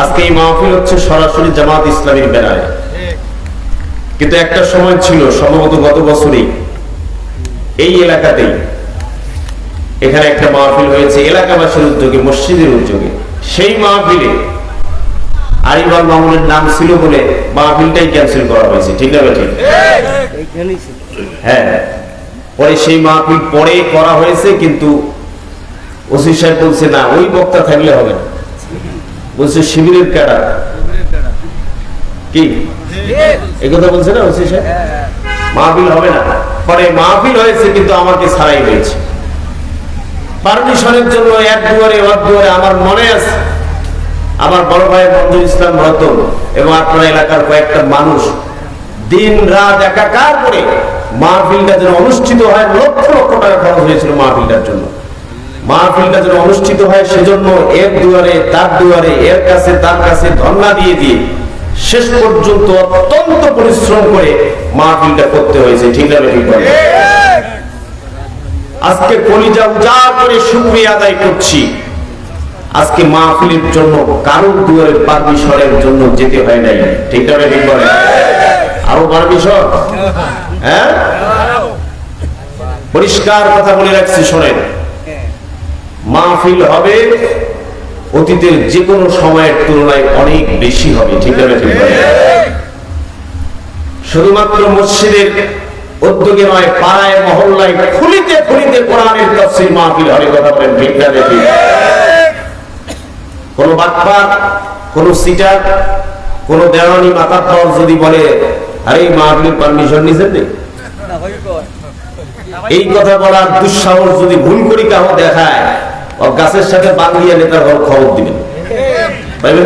আজকে এই মাহফিল হচ্ছে সরাসরি জামাত ইসলামীর বেড়ায়। কিন্তু একটা সময় ছিল, সম্ভবত গত বছরেই, এই এলাকাতেই। এখানে একটা মাহফিল হয়েছে এলাকাবাসীর উদ্যোগে, মসজিদের উদ্যোগে। সেই মাহফিলে আরিবাল মামুনের নাম ছিল বলে মাহফিলটাই ক্যান্সেল করা হয়েছে, ঠিক না ঠিক হ্যাঁ। পরে সেই মাহফিল পরে করা হয়েছে, কিন্তু ওসি সাহেব বলছে, না, ওই বক্তা থাকলে হবে না। বলছে শিবিরের ক্যাডার। কি? এই কথা বলছে না ওসি সাহেব? মাহফিল হবে না। পরে মাহফিল হয়েছে কিন্তু আমাকে ছাড়াই হয়েছে। পারমিশনের জন্য এক দুয়ারে এক দুয়ারে আমার মনে আছে। আমার বড় ভাই বন্ধু ইসলাম রতন এবং আপনার এলাকার কয়েকটা মানুষ দিন রাত একাকার করে মাহফিলটা যেন অনুষ্ঠিত হয় লক্ষ লক্ষ টাকা খরচ হয়েছিল মাহফিলটার জন্য। মাহফিলটা যেন অনুষ্ঠিত হয়, সেজন্য এর দুয়ারে, তার দুয়ারে, এর কাছে, তার কাছে ধর্ণা দিয়ে দিয়ে শেষ পর্যন্ত অত্যন্ত পরিশ্রম করে মাহফিলটা করতে হয়েছে। ঠিক না ঠিক আজকে কলিজা উজাড় করে শুক্রিয়া আদায় করছি। আজকে মাহফিলের জন্য কারোর দুয়ারের পারমিশনের জন্য যেতে হয় নাই। ঠিক না ঠিক বলে আরও পারমিশন? হ্যাঁ? পরিষ্কার কথা বলে রাখছি, শোনেন। মাহফিল হবে, অতীতের যে কোনো সময়ের তুলনায় অনেক বেশি হবে, ঠিক ঠিক শুধুমাত্র মসজিদের উদ্যোগে নয়, পাড়ায়, মহল্লায় খুলিতে খুলিতে কোরআনের তফসিল মাহফিল হবে, কথা বলেন ঠিক ঠিক কোন বাটপার, কোন সিটার, কোন দেওয়ানি মাথার দল যদি বলে, আরে, এই মাহফিলের পারমিশন নিছেন রে না? ভাই কয় এই কথা বলার দুঃসাহস যদি ভুল করি কাহো দেখায় গাছের সাথে বাঁধিয়ে নেতার ঘর খবর দিবেন। পাইবেন